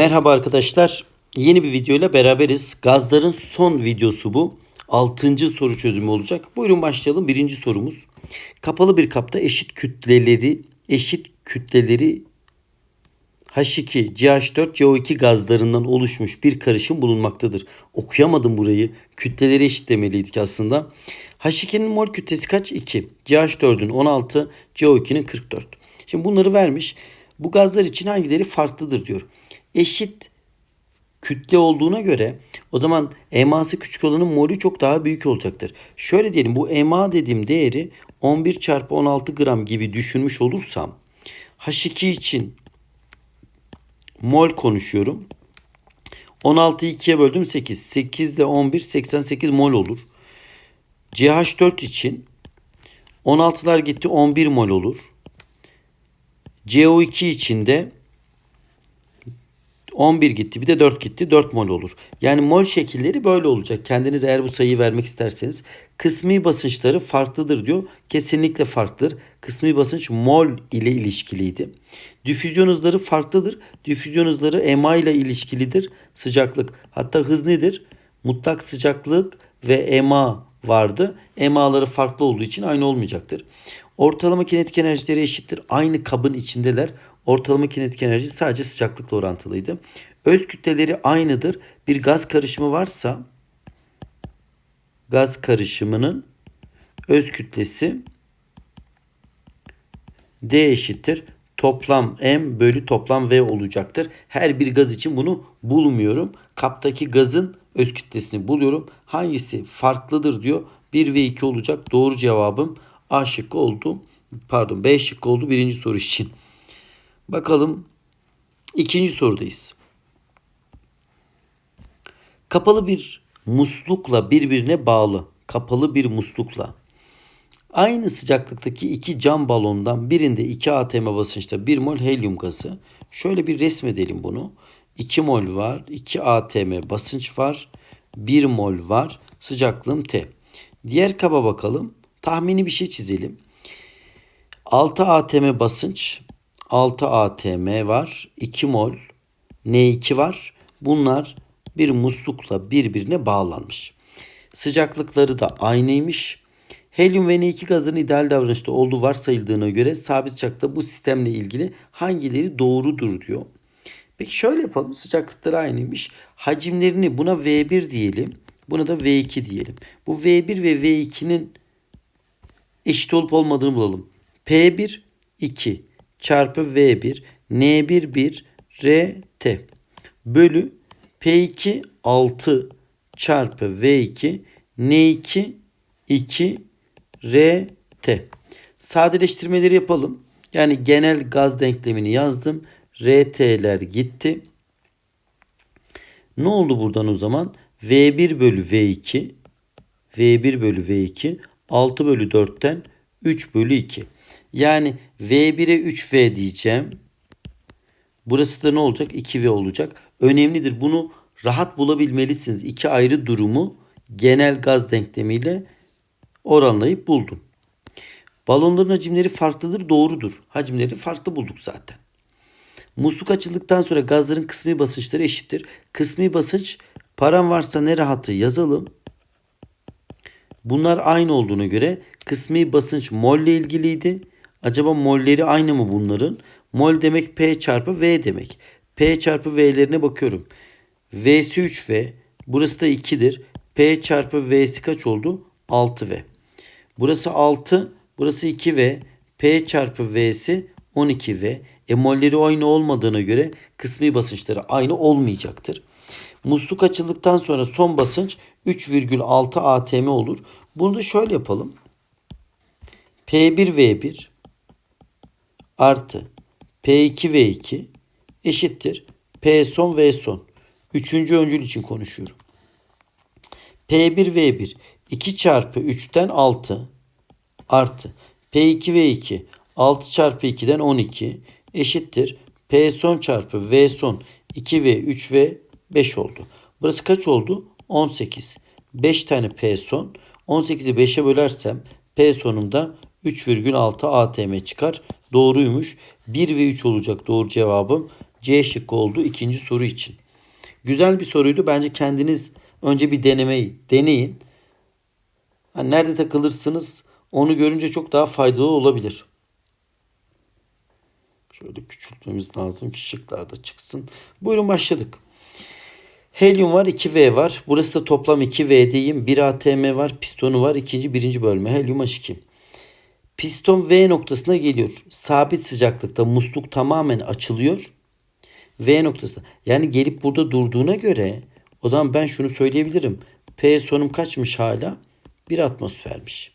Merhaba arkadaşlar. Yeni bir videoyla beraberiz. Gazların son videosu bu. Altıncı soru çözümü olacak. Buyurun başlayalım. Birinci sorumuz. Kapalı bir kapta eşit kütleleri eşit kütleleri H2, CH4, CO2 gazlarından oluşmuş bir karışım bulunmaktadır. Okuyamadım burayı. Kütleleri eşitlemeliydik aslında. H2'nin mol kütlesi kaç? 2. CH4'ün 16, CO2'nin 44. Şimdi bunları vermiş. Bu gazlar için hangileri farklıdır diyor. Eşit kütle olduğuna göre o zaman EMA'sı küçük olanın molü çok daha büyük olacaktır. Şöyle diyelim bu EMA dediğim değeri 11 çarpı 16 gram gibi düşünmüş olursam H2 için mol konuşuyorum. 16'yı 2'ye böldüm 8. 8 de 11 88 mol olur. CH4 için 16'lar gitti 11 mol olur. CO2 için de 11 gitti bir de 4 gitti 4 mol olur. Yani mol şekilleri böyle olacak. Kendiniz eğer bu sayıyı vermek isterseniz. Kısmi basınçları farklıdır diyor. Kesinlikle farklıdır. Kısmi basınç mol ile ilişkiliydi. Difüzyon hızları farklıdır. Difüzyon hızları EMA ile ilişkilidir. Sıcaklık. Hatta hız nedir? Mutlak sıcaklık ve EMA vardı. EMA'ları farklı olduğu için aynı olmayacaktır. Ortalama kinetik enerjileri eşittir. Aynı kabın içindeler. Ortalama kinetik enerji sadece sıcaklıkla orantılıydı. Öz kütleleri aynıdır. Bir gaz karışımı varsa gaz karışımının öz kütlesi D eşittir. Toplam M bölü toplam V olacaktır. Her bir gaz için bunu bulmuyorum. Kaptaki gazın öz kütlesini buluyorum. Hangisi farklıdır diyor. 1 ve 2 olacak. Doğru cevabım A şıkkı oldu. Pardon B şıkkı oldu birinci soru için. Bakalım ikinci sorudayız. Kapalı bir muslukla birbirine bağlı. Kapalı bir muslukla. Aynı sıcaklıktaki iki cam balondan birinde 2 atm basınçta 1 mol helyum gazı. Şöyle bir resmedelim bunu. 2 mol var, 2 atm basınç var, 1 mol var, sıcaklığım T. Diğer kaba bakalım. Tahmini bir şey çizelim. 6 atm basınç, 6 atm var, 2 mol N2 var. Bunlar bir muslukla birbirine bağlanmış. Sıcaklıkları da aynıymış. Helyum ve N2 gazının ideal davranışta olduğu varsayıldığına göre sabit sıcakta bu sistemle ilgili hangileri doğrudur diyor. Peki şöyle yapalım. Sıcaklıkları aynıymış. Hacimlerini buna V1 diyelim. Buna da V2 diyelim. Bu V1 ve V2'nin eşit olup olmadığını bulalım. P1 2 çarpı V1 N1 1 RT bölü P2 6 çarpı V2 N2 2 RT. Sadeleştirmeleri yapalım. Yani genel gaz denklemini yazdım. RT'ler gitti. Ne oldu buradan o zaman? V1 bölü V2 V1 bölü V2 6 bölü 4'ten 3 bölü 2. Yani V1'e 3V diyeceğim. Burası da ne olacak? 2V olacak. Önemlidir. Bunu rahat bulabilmelisiniz. İki ayrı durumu genel gaz denklemiyle oranlayıp buldum. Balonların hacimleri farklıdır. Doğrudur. Hacimleri farklı bulduk zaten. Musluk açıldıktan sonra gazların kısmi basınçları eşittir. Kısmi basınç param varsa ne rahatı yazalım. Bunlar aynı olduğuna göre kısmi basınç mol ile ilgiliydi. Acaba molleri aynı mı bunların? Mol demek P çarpı V demek. P çarpı V'lerine bakıyorum. V'si 3V. Burası da 2'dir. P çarpı V'si kaç oldu? 6V. Burası 6. Burası 2V. P çarpı V'si 12V. E molleri aynı olmadığına göre kısmi basınçları aynı olmayacaktır. Musluk açıldıktan sonra son basınç 3,6 atm olur. Bunu da şöyle yapalım. P1V1 artı P2V2 eşittir. P son V son. Üçüncü öncül için konuşuyorum. P1V1 2 çarpı 3'ten 6 artı P2V2 6 çarpı 2'den 12 eşittir. P son çarpı V son 2V 3V 5 oldu. Burası kaç oldu? 18. 5 tane P son. 18'i 5'e bölersem P sonunda 3,6 atm çıkar. Doğruymuş. 1 ve 3 olacak doğru cevabım. C şıkkı oldu ikinci soru için. Güzel bir soruydu. Bence kendiniz önce bir denemeyi deneyin. Hani nerede takılırsınız onu görünce çok daha faydalı olabilir. Şöyle küçültmemiz lazım ki şıklar da çıksın. Buyurun başladık. Helyum var 2V var. Burası da toplam 2V diyeyim. 1 ATM var. Pistonu var. ikinci birinci bölme. Helyum H2. Piston V noktasına geliyor. Sabit sıcaklıkta musluk tamamen açılıyor. V noktası. Yani gelip burada durduğuna göre o zaman ben şunu söyleyebilirim. P sonum kaçmış hala? 1 atmosfermiş.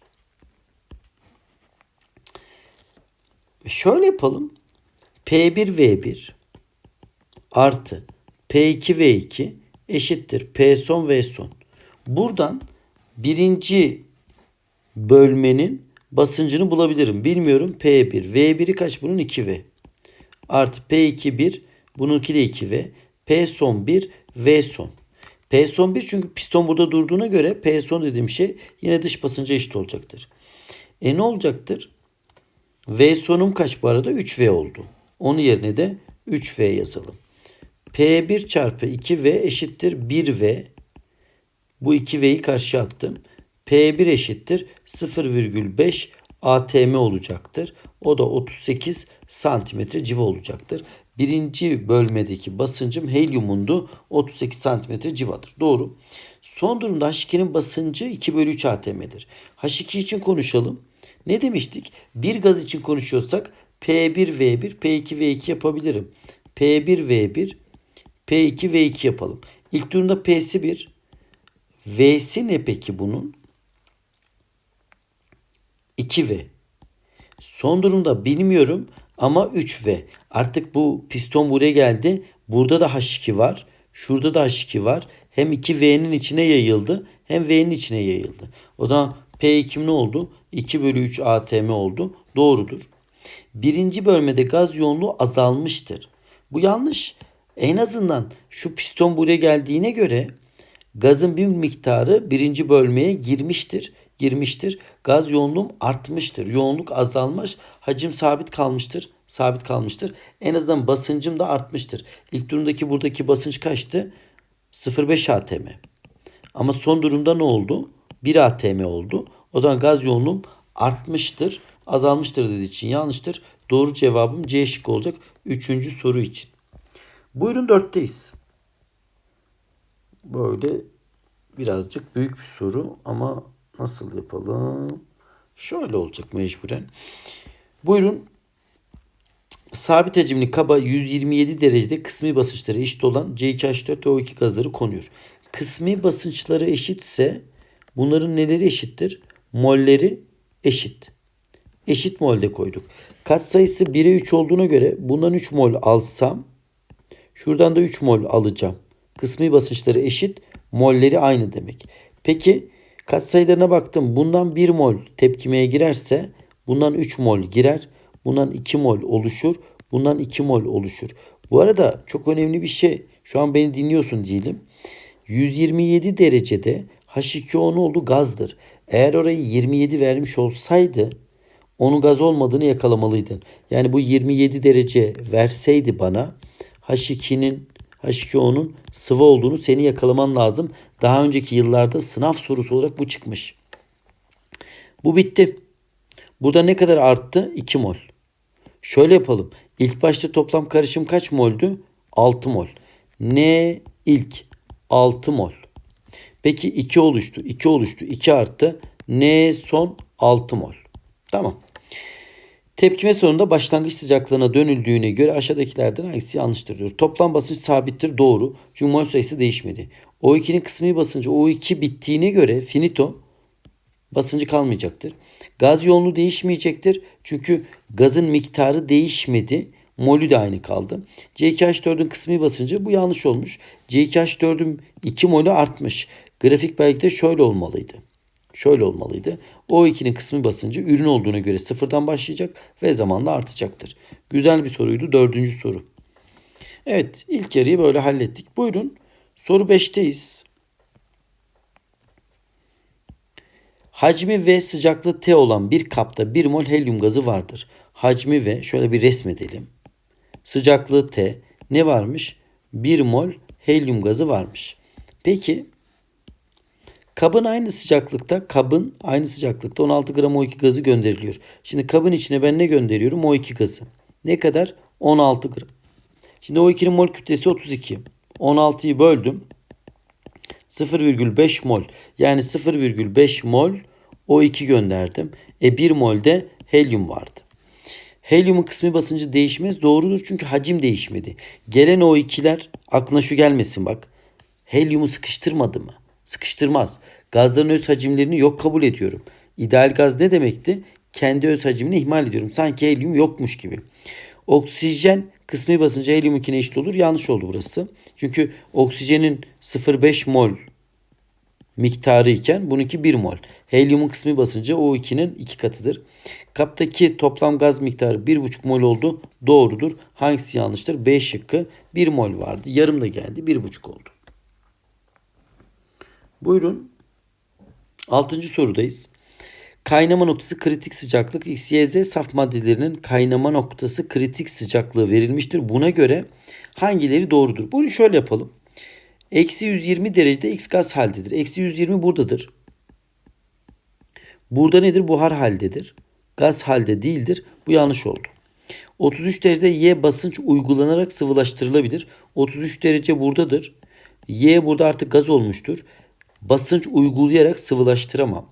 Şöyle yapalım. P1V1 artı P2V2 eşittir P son V son. Buradan birinci bölmenin basıncını bulabilirim. Bilmiyorum P1. V1'i kaç bunun? 2V. Artı P2 1. Bununki de 2V. P son 1. V son. P son 1 çünkü piston burada durduğuna göre P son dediğim şey yine dış basınca eşit olacaktır. E ne olacaktır? V sonum kaç bu arada? 3V oldu. Onun yerine de 3V yazalım. P1 çarpı 2V eşittir 1V. Bu 2V'yi karşıya attım. P1 eşittir 0,5 ATM olacaktır. O da 38 santimetre civa olacaktır. Birinci bölmedeki basıncım helyumundu. 38 santimetre civadır. Doğru. Son durumda H2'nin basıncı 2 bölü 3 ATM'dir. H2 için konuşalım. Ne demiştik? Bir gaz için konuşuyorsak P1V1, P2V2 yapabilirim. P1V1, P2V2 yapalım. İlk durumda P'si 1. V'si ne peki bunun? 2V. Son durumda bilmiyorum ama 3V. Artık bu piston buraya geldi. Burada da H2 var. Şurada da H2 var. Hem 2V'nin içine yayıldı hem V'nin içine yayıldı. O zaman P2 ne oldu? 2 bölü 3 ATM oldu. Doğrudur. Birinci bölmede gaz yoğunluğu azalmıştır. Bu yanlış. En azından şu piston buraya geldiğine göre gazın bir miktarı birinci bölmeye girmiştir. Girmiştir. Gaz yoğunluğum artmıştır. Yoğunluk azalmış. Hacim sabit kalmıştır. Sabit kalmıştır. En azından basıncım da artmıştır. İlk durumdaki buradaki basınç kaçtı? 0,5 atm. Ama son durumda ne oldu? 1 atm oldu. O zaman gaz yoğunluğum artmıştır. Azalmıştır dediği için yanlıştır. Doğru cevabım C şıkkı olacak. Üçüncü soru için. Buyurun dörtteyiz. Böyle birazcık büyük bir soru ama nasıl yapalım? Şöyle olacak mecburen. Buyurun. Sabit hacimli kaba 127 derecede kısmi basınçları eşit olan C2H4 ve O2 gazları konuyor. Kısmi basınçları eşitse bunların neleri eşittir? Molleri eşit. Eşit molde koyduk. Kat sayısı 1'e 3 olduğuna göre bundan 3 mol alsam şuradan da 3 mol alacağım. Kısmi basınçları eşit, molleri aynı demek. Peki katsayılarına baktım. Bundan 1 mol tepkimeye girerse bundan 3 mol girer. Bundan 2 mol oluşur. Bundan 2 mol oluşur. Bu arada çok önemli bir şey. Şu an beni dinliyorsun diyelim. 127 derecede H2O ne oldu? Gazdır. Eğer orayı 27 vermiş olsaydı onun gaz olmadığını yakalamalıydın. Yani bu 27 derece verseydi bana H2'nin H2O'nun sıvı olduğunu seni yakalaman lazım. Daha önceki yıllarda sınav sorusu olarak bu çıkmış. Bu bitti. Burada ne kadar arttı? 2 mol. Şöyle yapalım. İlk başta toplam karışım kaç moldü? 6 mol. Ne ilk 6 mol. Peki 2 oluştu. 2 oluştu. 2 arttı. Ne son 6 mol. Tamam. Tepkime sonunda başlangıç sıcaklığına dönüldüğüne göre aşağıdakilerden hangisi yanlıştır diyor. Toplam basınç sabittir doğru. Çünkü mol sayısı değişmedi. O2'nin kısmi basıncı O2 bittiğine göre finito basıncı kalmayacaktır. Gaz yoğunluğu değişmeyecektir. Çünkü gazın miktarı değişmedi. Molü de aynı kaldı. C2H4'ün kısmi basıncı bu yanlış olmuş. C2H4'ün 2 molü artmış. Grafik belki de şöyle olmalıydı. Şöyle olmalıydı. O2'nin kısmi basıncı ürün olduğuna göre sıfırdan başlayacak ve zamanla artacaktır. Güzel bir soruydu. Dördüncü soru. Evet ilk yarıyı böyle hallettik. Buyurun soru 5'teyiz. Hacmi ve sıcaklığı T olan bir kapta 1 mol helyum gazı vardır. Hacmi ve şöyle bir resmedelim. Sıcaklığı T, ne varmış? 1 mol helyum gazı varmış. Peki kabın aynı sıcaklıkta kabın aynı sıcaklıkta 16 gram O2 gazı gönderiliyor. Şimdi kabın içine ben ne gönderiyorum? O2 gazı. Ne kadar? 16 gram. Şimdi O2'nin mol kütlesi 32. 16'yı böldüm. 0,5 mol yani 0,5 mol O2 gönderdim. E 1 mol de helyum vardı. Helyumun kısmi basıncı değişmez. Doğrudur çünkü hacim değişmedi. Gelen O2'ler aklına şu gelmesin bak. Helyumu sıkıştırmadı mı? Sıkıştırmaz. Gazların öz hacimlerini yok kabul ediyorum. İdeal gaz ne demekti? Kendi öz hacmini ihmal ediyorum. Sanki helyum yokmuş gibi. Oksijen kısmi basıncı helyumunkine eşit olur. Yanlış oldu burası. Çünkü oksijenin 0,5 mol miktarı iken bununki 1 mol. Helyumun kısmi basıncı O2'nin 2 katıdır. Kaptaki toplam gaz miktarı 1,5 mol oldu. Doğrudur. Hangisi yanlıştır? B şıkkı 1 mol vardı. Yarım da geldi. 1,5 oldu. Buyurun. 6. sorudayız. Kaynama noktası kritik sıcaklık X, Y, Z saf maddelerinin kaynama noktası kritik sıcaklığı verilmiştir. Buna göre hangileri doğrudur? Bunu şöyle yapalım. Eksi 120 derecede X gaz haldedir. Eksi 120 buradadır. Burada nedir? Buhar haldedir. Gaz halde değildir. Bu yanlış oldu. 33 derecede Y basınç uygulanarak sıvılaştırılabilir. 33 derece buradadır. Y burada artık gaz olmuştur. Basınç uygulayarak sıvılaştıramam.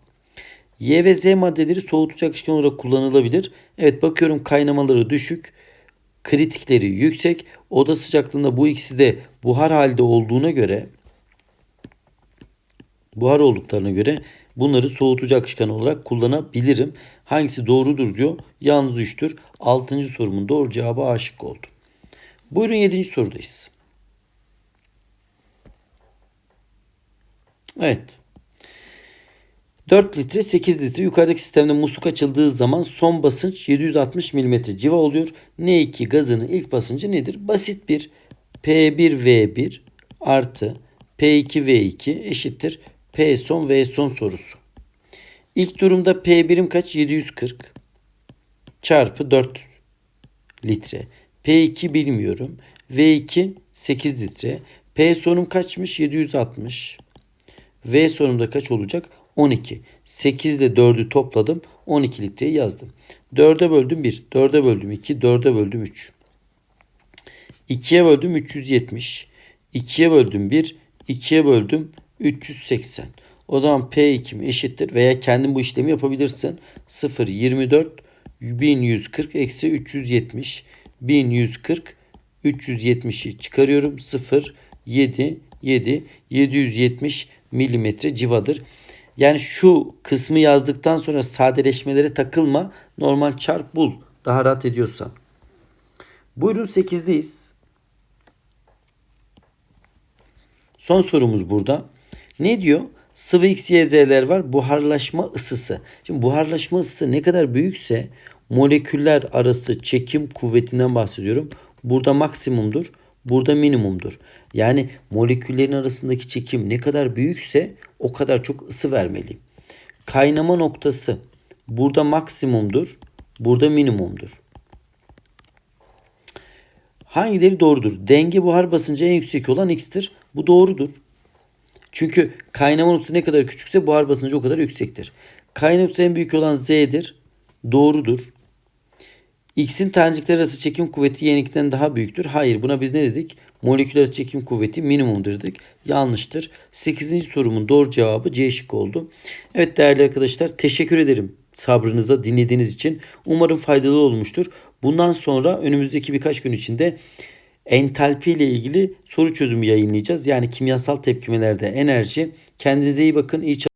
Y ve Z maddeleri soğutucu akışkan olarak kullanılabilir. Evet bakıyorum kaynamaları düşük. Kritikleri yüksek. Oda sıcaklığında bu ikisi de buhar halde olduğuna göre buhar olduklarına göre bunları soğutucu akışkan olarak kullanabilirim. Hangisi doğrudur diyor. Yalnız 3'tür. 6. sorumun doğru cevabı aşık oldu. Buyurun 7. sorudayız. Evet. 4 litre 8 litre yukarıdaki sistemde musluk açıldığı zaman son basınç 760 mm civa oluyor. N2 gazının ilk basıncı nedir? Basit bir P1V1 artı P2V2 eşittir P son V son sorusu. İlk durumda P birim kaç? 740 çarpı 4 litre. P2 bilmiyorum. V2 8 litre. P sonum kaçmış? 760. V sonumda kaç olacak? 12. 8 ile 4'ü topladım. 12 litreyi yazdım. 4'e böldüm 1. 4'e böldüm 2. 4'e böldüm 3. 2'ye böldüm 370. 2'ye böldüm 1. 2'ye böldüm 380. O zaman P2 eşittir veya kendin bu işlemi yapabilirsin. 0, 24, 1140 eksi 370. 1140, 370'i çıkarıyorum. 0, 7, 7, 770 milimetre civadır. Yani şu kısmı yazdıktan sonra sadeleşmelere takılma. Normal çarp bul. Daha rahat ediyorsan. Buyurun 8'deyiz. Son sorumuz burada. Ne diyor? Sıvı X, Y, Z'ler var. Buharlaşma ısısı. Şimdi buharlaşma ısısı ne kadar büyükse moleküller arası çekim kuvvetinden bahsediyorum. Burada maksimumdur. Burada minimumdur. Yani moleküllerin arasındaki çekim ne kadar büyükse o kadar çok ısı vermeliyim. Kaynama noktası burada maksimumdur. Burada minimumdur. Hangileri doğrudur? Denge buhar basıncı en yüksek olan X'tir. Bu doğrudur. Çünkü kaynama noktası ne kadar küçükse buhar basıncı o kadar yüksektir. Kaynama noktası en büyük olan Z'dir. Doğrudur. X'in tanecikler arası çekim kuvveti Y'ninkinden daha büyüktür. Hayır buna biz ne dedik? Moleküler arası çekim kuvveti minimumdur dedik. Yanlıştır. 8. sorumun doğru cevabı C şıkkı oldu. Evet değerli arkadaşlar teşekkür ederim sabrınıza dinlediğiniz için. Umarım faydalı olmuştur. Bundan sonra önümüzdeki birkaç gün içinde entalpi ile ilgili soru çözümü yayınlayacağız. Yani kimyasal tepkimelerde enerji. Kendinize iyi bakın. İyi